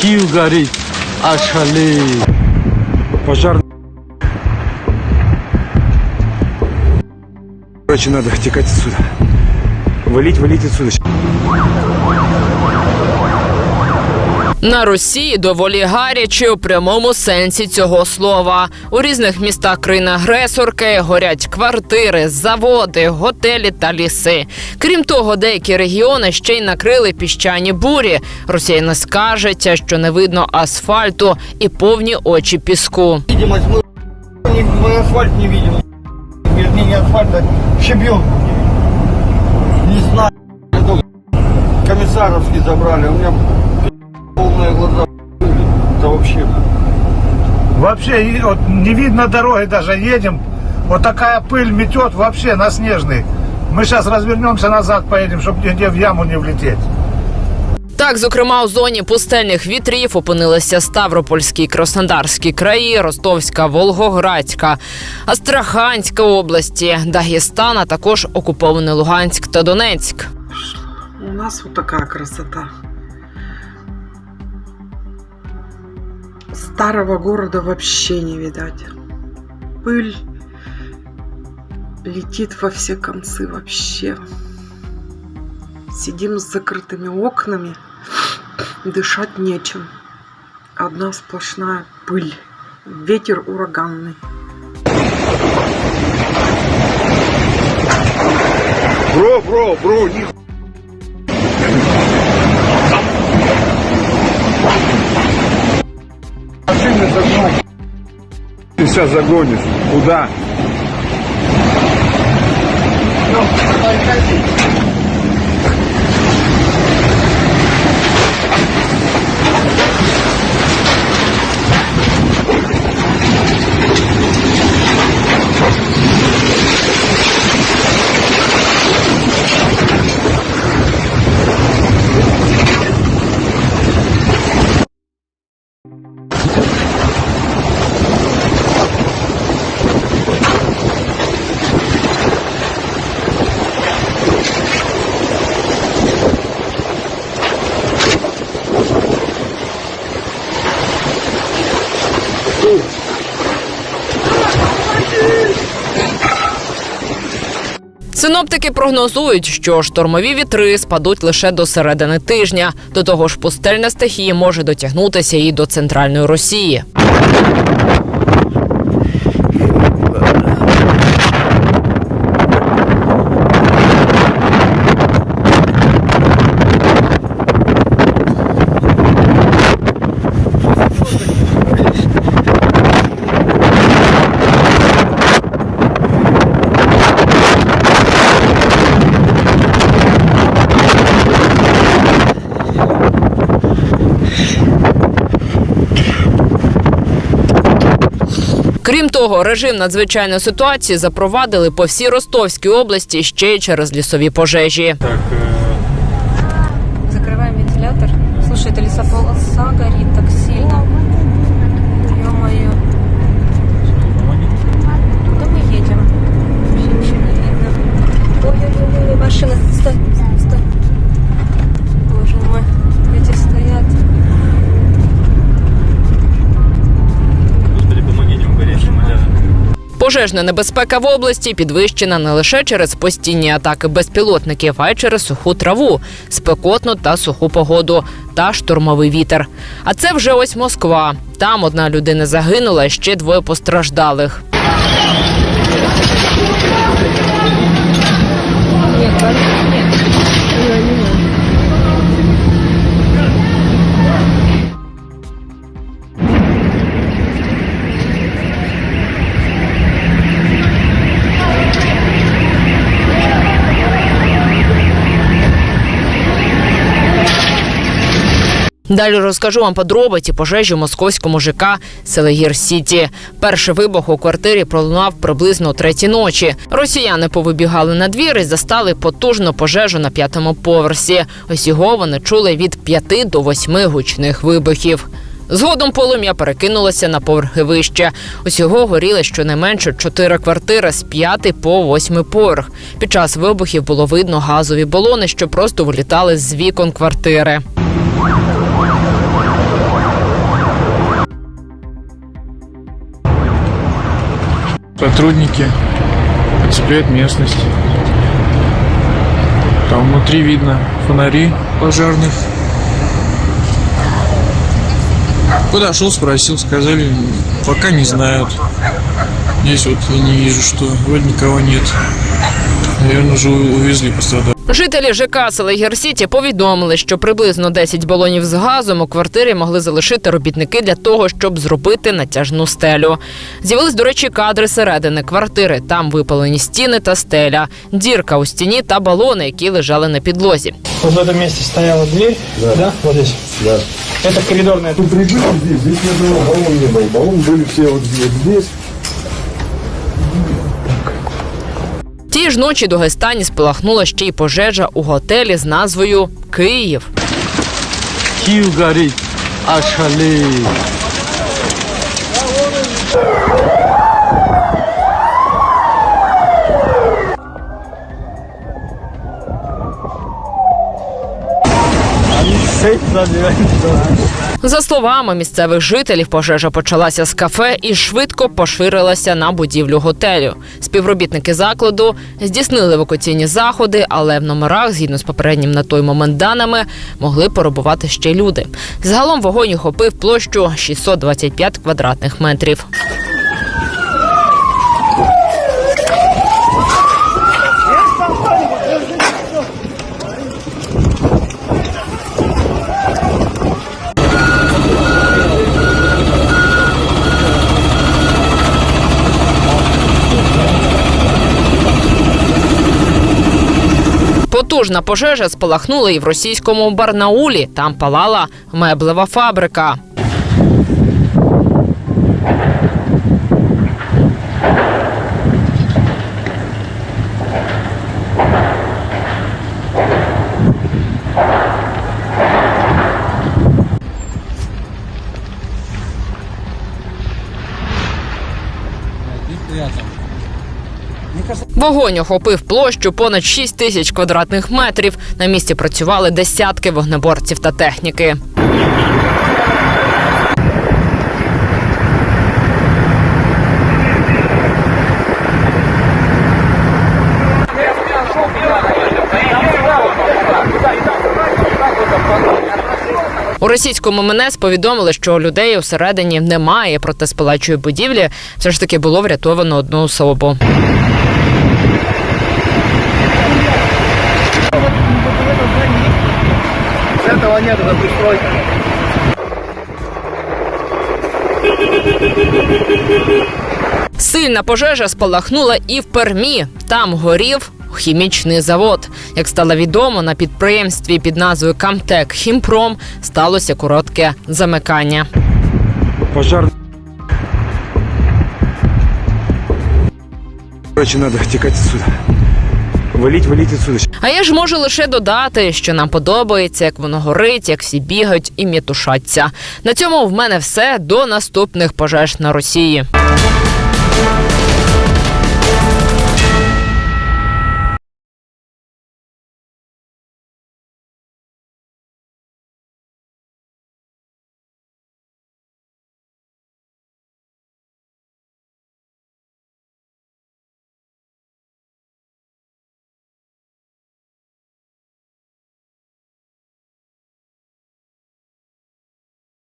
Киев горит, аж шалей. Пожар. Короче, надо текать отсюда. Валить, валить отсюда. На Росії доволі гаряче у прямому сенсі цього слова. У різних містах країни-агресорки горять квартири, заводи, готелі та ліси. Крім того, деякі регіони ще й накрили піщані бурі. Росіяни скаржаться, що не видно асфальту і повні очі піску. видимость, мы, не- мы асфальт не видим. Вернее, не асфальт, а щебенку. Не знаю, это комиссаровский забрали, у меня полные глаза это вообще. Вообще и вот не видно дороги даже, едем, вот такая пыль метет вообще на снежный. Мы сейчас развернемся назад, поедем, чтобы нигде в яму не влететь. Так, зокрема, у зоні пустельних вітрів опинилися Ставропольські і Краснодарські краї, Ростовська, Волгоградська, Астраханська області, Дагестан, а також окупований Луганськ та Донецьк. У нас вот такая красота. Старого города вообще не видать. Пыль летит во все концы вообще. Сидим с закрытыми окнами, дышать нечем. Одна сплошная пыль. Ветер ураганный. Бро, бро, бро, них. Сейчас загонишь. Куда? Синоптики прогнозують, що штормові вітри спадуть лише до середини тижня. До того ж, пустельна стихія може дотягнутися і до центральної Росії. Крім того, режим надзвичайної ситуації запровадили по всій Ростовській області ще й через лісові пожежі. Закрываем Пожежна небезпека в області підвищена не лише через постійні атаки безпілотників, а й через суху траву, спекотну та суху погоду та штурмовий вітер. А це вже ось Москва. Там одна людина загинула, ще двоє постраждалих. Далі розкажу вам подробиці пожежі в московському ЖК Селегір Сіті. Перший вибух у квартирі пролунав приблизно третій ночі. Росіяни повибігали на двір і застали потужну пожежу на п'ятому поверсі. Усього вони чули від п'яти до восьми гучних вибухів. Згодом полум'я перекинулося на поверхи вище. Усього горіли щонайменше чотири квартири з п'яти по восьмий поверх. Під час вибухів було видно газові балони, що просто вилітали з вікон квартири. Сотрудники оцепляют местность. Там внутри видно фонари пожарных. Подошел, спросил, сказали, пока не знают. Здесь вот я не вижу, что вроде никого нет. Наверное, уже увезли пострадавших. Жителі ЖК Селегір Сіті повідомили, що приблизно 10 балонів з газом у квартирі могли залишити робітники для того, щоб зробити натяжну стелю. З'явились, до речі, кадри середини квартири. Там випалені стіни та стеля, дірка у стіні та балони, які лежали на підлозі. Вот в этом месте стояла дверь, да, вот здесь. Да. Это коридорная. Прибыли здесь, здесь ни одного баллона не было. Баллоны были все вот здесь. Тієї ж ночі до Гестані спалахнула ще й пожежа у готелі з назвою Київ. Киев горит, ошалеть. За словами місцевих жителів, пожежа почалася з кафе і швидко поширилася на будівлю готелю. Співробітники закладу здійснили евакуаційні заходи, але в номерах, згідно з попереднім на той момент даними, могли перебувати ще люди. Загалом вогонь охопив площу 625 квадратних метрів. Потужна пожежа спалахнула і в російському Барнаулі. Там палала меблева фабрика. Вогонь охопив площу понад 6 тисяч квадратних метрів. На місці працювали десятки вогнеборців та техніки. У російському МНС повідомили, що людей усередині немає, проте з палачої будівлі все ж таки було врятовано одну особу. Этого нет, это пристройка. Сильна пожежа спалахнула і в Пермі. Там горів хімічний завод. Як стало відомо, на підприємстві під назвою Камтек Хімпром сталося коротке замикання. Пожар. Короче, надо текать отсюда. Валить, валить отсюда. А я ж можу лише додати, що нам подобається, як воно горить, як всі бігають і м'ятушаться. На цьому в мене все до наступних пожеж на Росії.